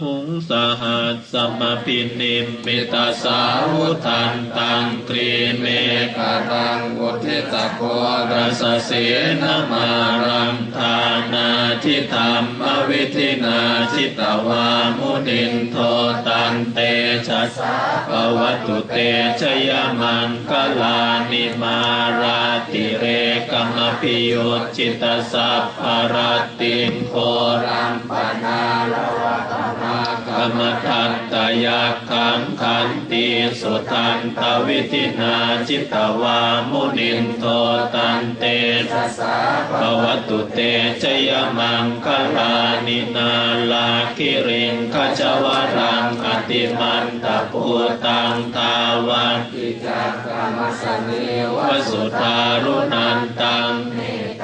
หุงสหัสสมปินิมมิตาสาวุทันตังตรีเมกาตังวุทิตโกรสเสนมารังทานาทิธรรมวิธินาชิตวามุนินโทตันเตชะสา ปวัตุเตชยมังกลานิมาราติเรกมพิโยจิตสัพพารติงโครัมปนาลวะตมักรรมทัตตยาขังขันติสุทันตวิธินาจิตวามุนินโทตันเตชะสาภวตุเตชยมังคลานินาลาคิริงขจวรังอติมันตปูตังทาวันอิจักกรรมสเนววสุทารุนันตัง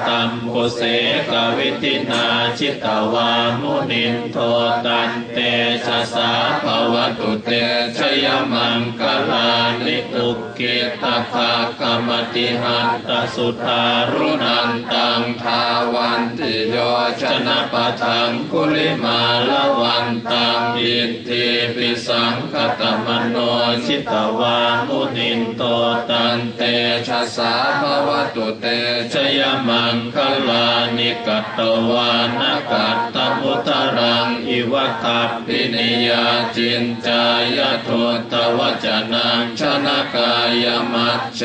ตัมโพเสกวิตินาจิตวามุนินโทตันเตชะสาภวตุเตชยมังคลานิอุกเกตภากรรมติหันตสุทารุนันตังทาวันติโยชนะปะทังกุลิมาละวันตังอินทีปิสังคตมโนชิตวามุนินโตตันเตชะสาภวตุเตชยมังคลานิกัตตวานกัตตมุตรังอิวะคัปปินิยาจินจายโทตวจนังชนะกายมัจเจ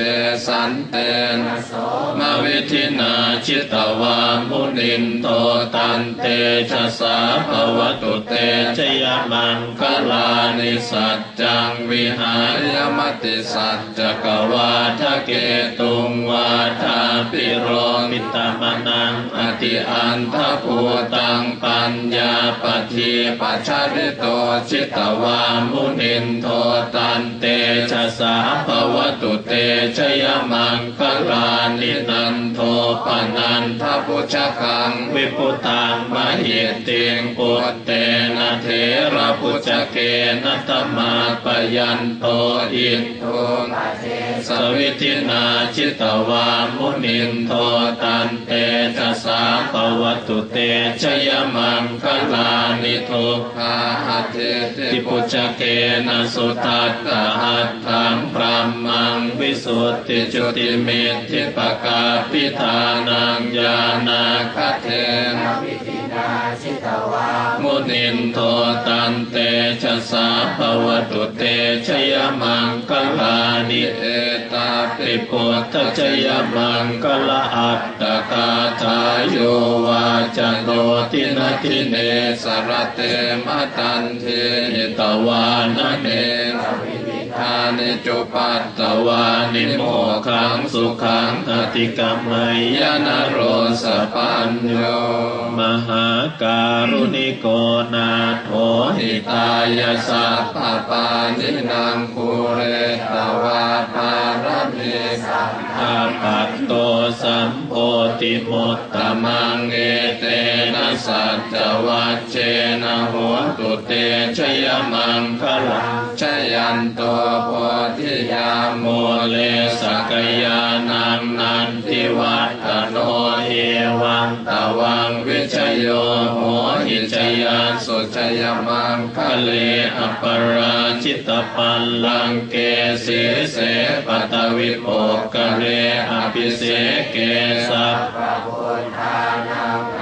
สันเตนมาวิธินาชิตวามุนินโตตันเตชะสาภวตุเตชยมังคลานิสัจจังวิหารยมติสัจจกวาทะเกตุงวาทาปิโรมิตามนังอติอันทภูตังปัญญาปฏิปัจฉริโตชิตวามุนินโทตันเตชะสาภวตุเตชยมังคลานินันโทปนันทพุชคังวิพุตังมหิติงปุตเตนะเทระพุชเกนะตมาปยันโตอินโทสวิทินาชิตวามุนินโทตันเตชะสาภวตุเตชยมังคลานิทุกพาหัตถิติปุจเกนะสุทัตตะหัตถังพรามังวิสุทธิจุติเมตทิปกาปิธานังญาณาคเทน มุนินโทตันเตชะสาภวตุเตชยมังคลานิเอตาปิปุตตชยมังคลาอัตตกาทายโยวาจันโตตินาทิเนสรเตมตันเทหิตวานะเนานิจุปัตตวานิโมขังสุขังอติกรรมยยนนโรสปัญโยมหาการุณิโกนาโถหิตายสัพพปาปานินางคูเรตวาปารมีสัมอาปัตโตสัมโพธิมุตตมังเอเตนะสัจวัชเชนะโหตุเตชยมังคลัง นโตโพธิยาโมเลสกยานังนันทิวัตโนเอวังตวังวิชโยโหหิจยาสุสุชยมังคะเลอปราชิตปัลลังเกสีเสปตวิโภกะเลอภิเสเกสัพ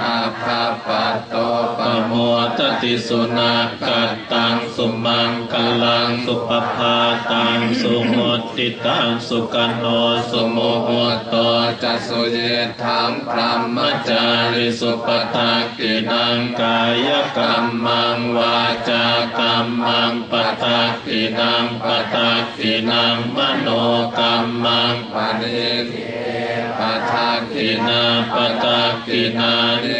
อา ภาปัตโตปปะโมทติสุนากัตตังสุมังคลังสุปภาตังสุโมติตังสุกันโนสุโมโหตจัสุเยถังพรหมมจาริสุปทากินังกายกรรมังวาจากรรมังปทากินังปทากินังมโนกรรมังปานิปัทากิกินาปทากินานิ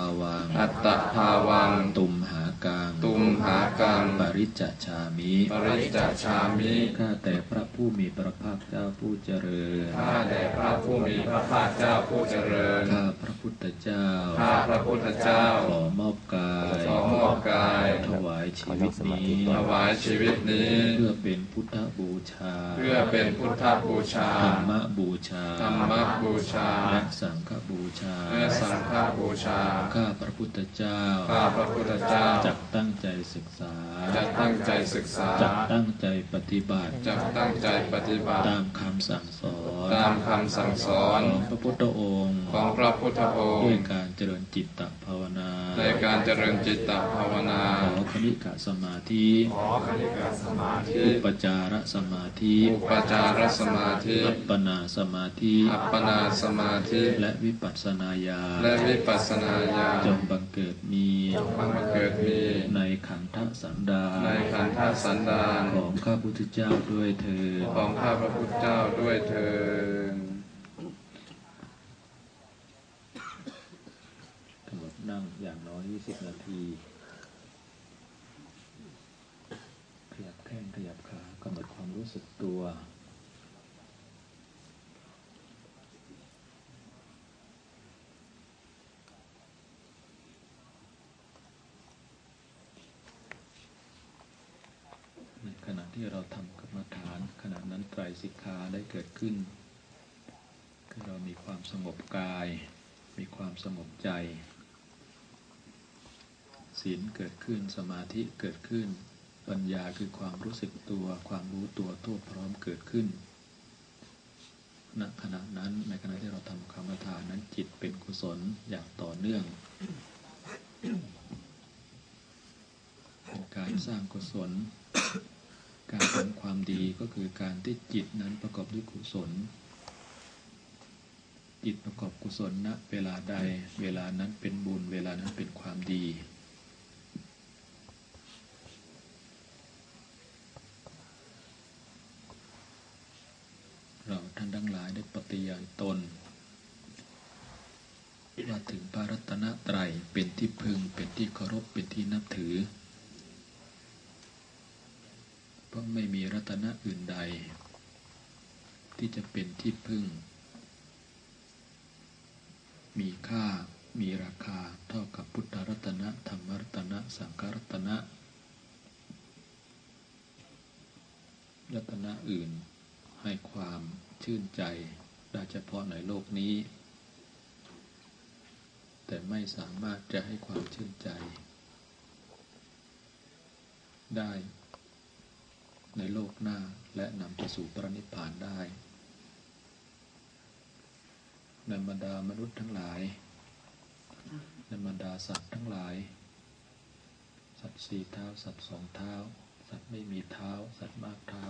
ได้นำกรรมฐานพันเตภควาพันเตภะกวาอัตตภาวัง อัตตภาวัง ตุมหากัง ตุมหากัง ปริจจชามิ ปริจจชามิ ข้าแต่พระผู้มีพระภาคเจ้าผู้เจริญ ข้าแด่พระผู้มีพระภาคเจ้าผู้เจริญ ข้า พระพุทธเจ้า ข้าพระพุทธเจ้า ขอมอบกายขอมอบกาย ถวายชีวิตนี้ ถวายชีวิตนี้ เพื่อเป็นพุทธบูชา เพื่อเป็นพุทธบูชา ธรรมบูชา ธรรมบูชา และสังฆบูชา และสังฆบูชา ข้าพระพุทธเจ้า ข้าพระพุทธเจ้าจักตั้งใจศึกษาจะตั้งใจศึกษา จักตั้งใจปฏิบัติจะตั้งใจปฏิบัติ ตามคำสั่งสอน ตามคำสั่งสอนของพระพุทธองค์ ของพระพุทธองด้วยค์การเจริญจิตตภาวนา ในการเจริญจิตตภาวนาขอคณิกะสมาธิขอคณิกาสมาธิอุปจารสมาธิอุปจารสมาธิอัปปนาสมาธิอัปปนาสมาธิ และวิปัสสนาญาณและวิปัสสนาญาณจงบังเกิดมีบังเกิดมี ในขันธสันดาในนขันธสันดานของข้าพุทธเจ้าด้วยเถิดของข้าพระพุทธเจ้าด้วยเถิด กำหนดนั่งอ ย่างน้อย20นาทีขยับแข้งขยับขากำหนดความรู้สึกตัวในขณะที่เราทำกรรมฐานขณะนั้นไตรสิกขาได้เกิดขึ้น คือเรามีความสงบกาย มีความสงบใจ ศีลเกิดขึ้นสมาธิเกิดขึ้น ปัญญาคือความรู้สึกตัว ความรู้ตัวทั่วพร้อมเกิดขึ้นณขณะนั้นในขณะที่เราทำกรรมฐานนั้นจิตเป็นกุศลอย่างต่อเนื่อง การสร้างกุศล การทำความดีก็คือการที่จิตนั้นประกอบด้วยกุศล จิตประกอบกุศลณเวลาใด เวลานั้นเป็นบุญ เวลานั้นเป็นความดี เราท่านทั้งหลายได้ ปฏิญาณตน ว่าถึงพระรัตนตรัยเป็นที่พึงเป็นที่เคารพเป็นที่นับถือ เพราะไม่มีรัตนะอื่นใด ที่จะเป็นที่พึ่ง มีค่ามีราคาเท่ากับพุทธรัตนะธรรมรัตนะสังฆรัตนะรัตนะอื่นให้ความชื่นใจ ได้เฉพาะในโลกนี้ แต่ไม่สามารถจะให้ความชื่นใจ ได้ในโลกหน้าและนำไปสู่พระนิพพานได้ในบรรดามนุษย์ทั้งหลายในบรรดาสัตว์ทั้งหลาย สัตว์สี่เท้า สัตว์สองเท้า สัตว์ไม่มีเท้า สัตว์มากเท้า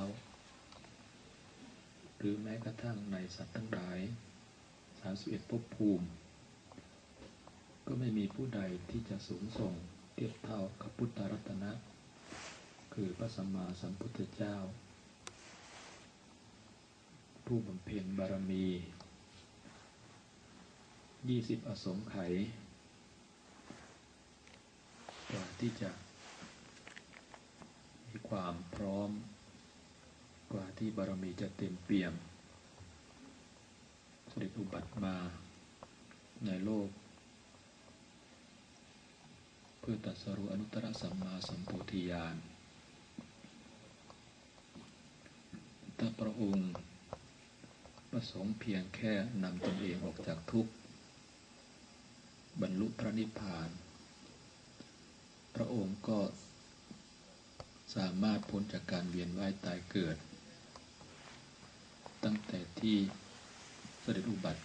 หรือแม้กระทั่งในสัตว์ทั้งหลายสามสิบภพภูมิ ก็ไม่มีผู้ใดที่จะสูงส่งเทียบเท่ากับพุทธรัตนะ คือพระสัมมาสัมพุทธเจ้า ผู้บำเพ็ญบารมียี่สิบอสงไขยกว่าที่จะมีความพร้อม กว่าที่บารมีจะเต็มเปี่ยมเสด็จอุบัติมาในโลก เพื่อตรัสรู้อนุตตรสัมมาสัมโพธิญาณถ้าพระองค์ประสงค์เพียงแค่นำตนเองออกจากทุกข์ บรรลุพระนิพพาน พระองค์ก็สามารถพ้นจากการเวียนว่ายตายเกิด ตั้งแต่ที่เสด็จอุบัติ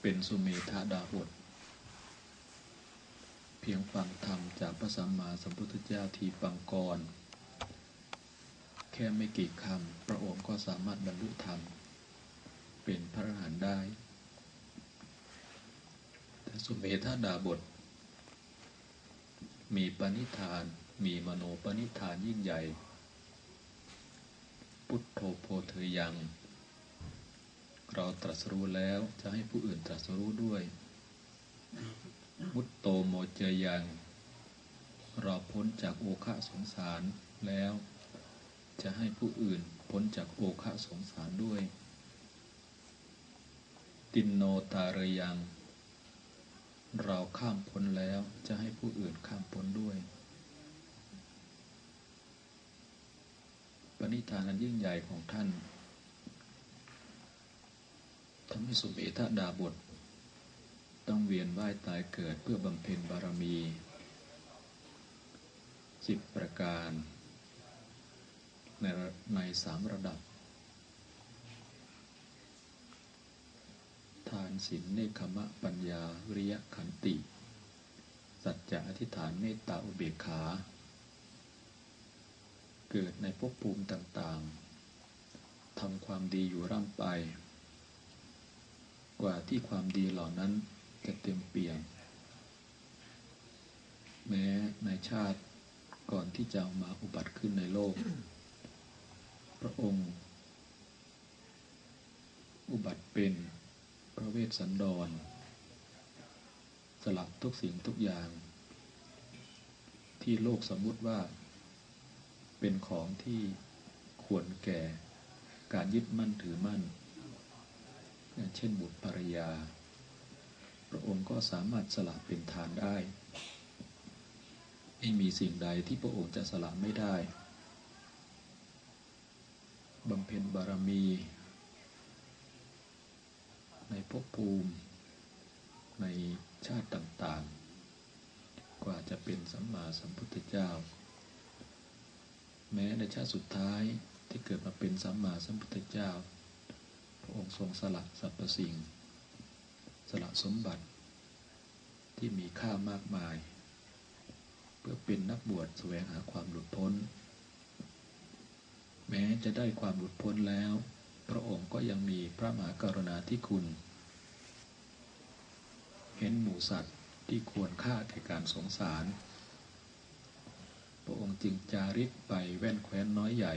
เป็นสุเมธาดาบทเพียงฟังธรรมจากพระสัมมาสัมพุทธเจ้าทีฟังก่อนแค่ไม่กี่คำพระองค์ก็สามารถบรรลุธรรม เป็นพระอรหันต์ได้ แต่สุเมธาดาบท มีปณิธานมีมโนปณิธานยิ่งใหญ่ พุทโธโพเธยัง เราตรัสรู้แล้วจะให้ผู้อื่นตรัสรู้ด้วย มุตโตโมเจยัง เราพ้นจากโอคะสงสารแล้ว จะให้ผู้อื่นพ้นจากโอคะสงสารด้วย ตินโนตารยัง เราข้ามพ้นแล้วจะให้ผู้อื่นข้ามพ้นด้วย ปณิธานอันยิ่งใหญ่ของท่าน ทำให้สุเมธาดาบท ต้องเวียนว่ายตายเกิดเพื่อบำเพ็ญบารมีสิบประการ ในในสามระดับ ทานศีลเนคขมะปัญญาวิริยะขันติ สัจจะอธิษฐานเมตตาอุเบกขา เกิดในภพภูมิต่างๆทำความดีอยู่ร่ำไป กว่าที่ความดีเหล่านั้นจะเต็มเปี่ยม แม้ในชาติก่อนที่จะมาอุบัติขึ้นในโลก พระองค์ อุบัติเป็นพระเวสสันดร สลับทุกสิ่งทุกอย่าง ที่โลกสมมุติว่า เป็นของที่ควรแก่การยึดมั่นถือมั่น เช่นบุตรภรรยา พระองค์ก็สามารถสละเป็นทานได้ ไม่มีสิ่งใดที่พระองค์จะสละไม่ได้บำเพ็ญบารมี ในภพภูมิ ในชาติต่างๆ กว่าจะเป็นสัมมาสัมพุทธเจ้า แม้ในชาติสุดท้ายที่เกิดมาเป็นสัมมาสัมพุทธเจ้า พระองค์ทรงสละสรรพสิ่ง สละสมบัติที่มีค่ามากมาย เพื่อเป็นนักบวชแสวงหาความหลุดพ้น แม้จะได้ความหลุดพ้นแล้ว พระองค์ก็ยังมีพระมหากรุณาธิคุณ เห็นหมูสัตว์ที่ควรค่าแก่การสงสาร พระองค์จึงจาริกไปแว่นแคว้นน้อยใหญ่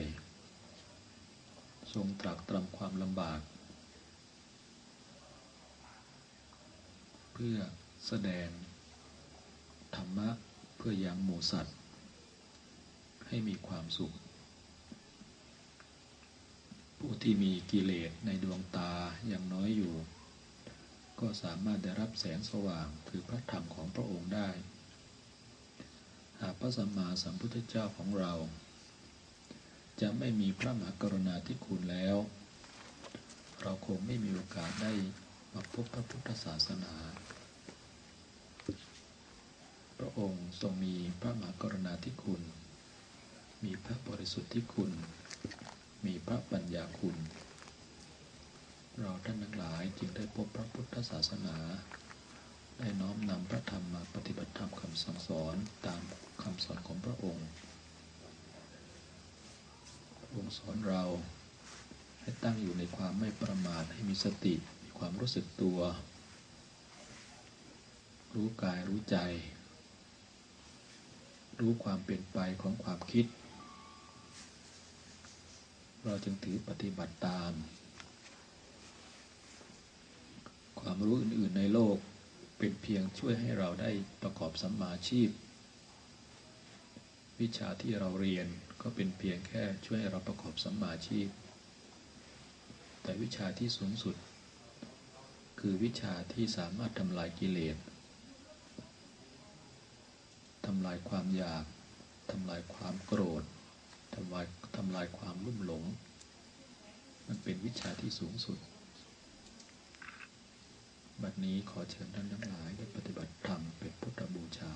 ทรงตรักตรำความลำบาก พื่อแสดง ธรรมะเพื่อยังหมูสัตว์ ให้มีความสุข ผู้ที่มีกิเลสในดวงตายังน้อยอยู่ ก็สามารถได้รับแสงสว่างคือพระธรรมของพระองค์ได้ หากพระสัมมาสัมพุทธเจ้าของเรา จะไม่มีพระมหากรุณาธิคุณแล้ว เราคงไม่มีโอกาสได้ มาพบพระพุทธศาสนา พระองค์ทรงมีพระมหากรณาธิคุณ มีพระบริสุทธิคุณ มีพระปัญญาคุณ เราท่านทั้งหลายจึงได้พบพระพุทธศาสนา ได้น้อมนำพระธรรมมาปฏิบัติธรรมคำสั่งสอนตามคำสอนของพระองค์พระองค์สอนเราให้ตั้งอยู่ในความไม่ประมาทให้มีสติ ความรู้สึกตัว รู้กายรู้ใจ รู้ความเปลี่ยนไปของความคิด เราจึงถือปฏิบัติตาม ความรู้อื่น ๆในโลกเป็นเพียงช่วยให้เราได้ประกอบสัมมาชีพ วิชาที่เราเรียนก็เป็นเพียงแค่ช่วยให้เราประกอบสัมมาชีพ แต่วิชาที่สูงสุด คือวิชาที่สามารถทำลายกิเลสทำลายความอยาก ทำลายความโกรธ ทำลายทำลายความลุ่มหลง มันเป็นวิชาที่สูงสุด บัดนี้ขอเชิญท่านทั้งหลายได้ปฏิบัติธรรมเป็นพุทธบูชา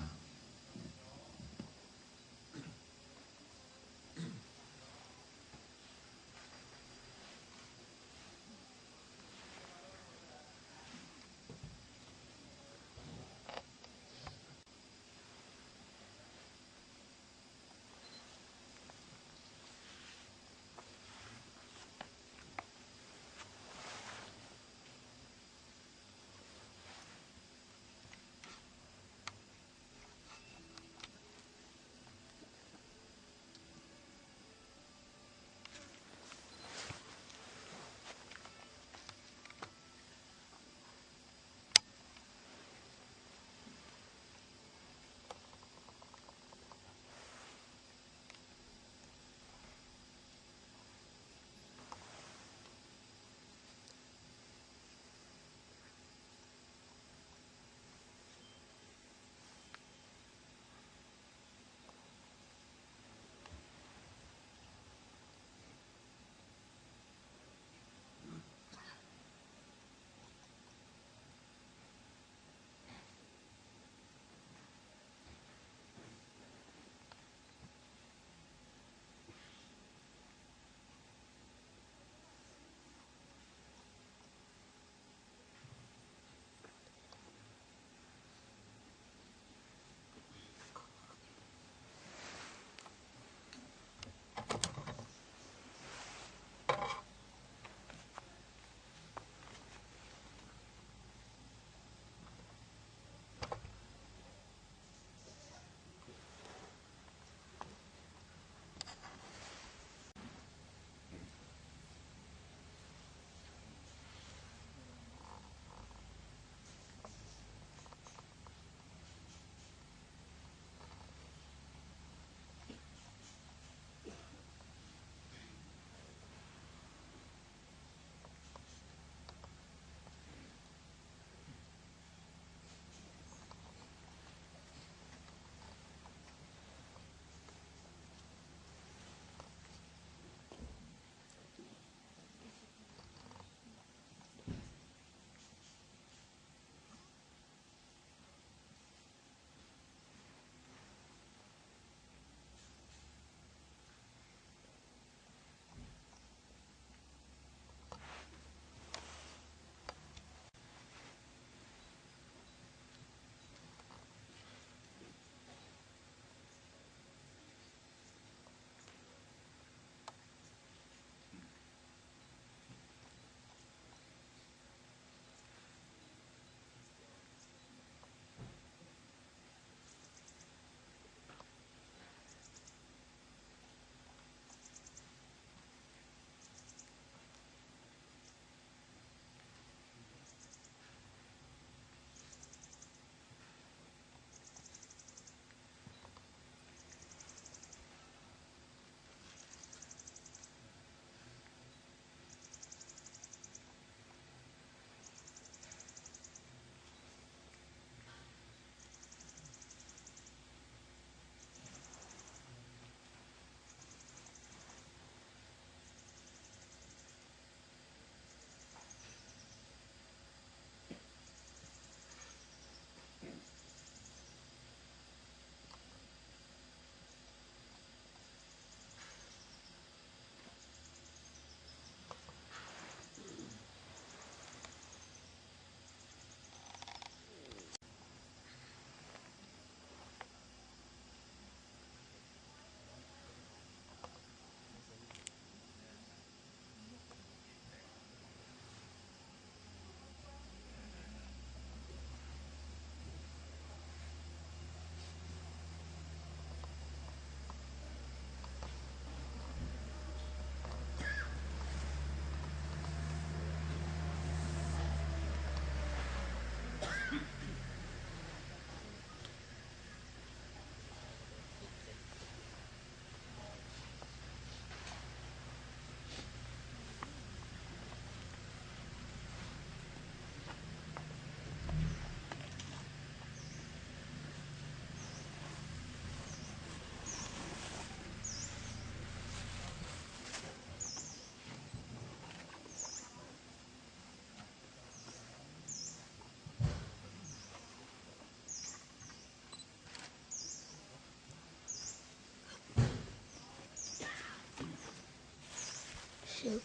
ชื่อ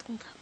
ต้องทำ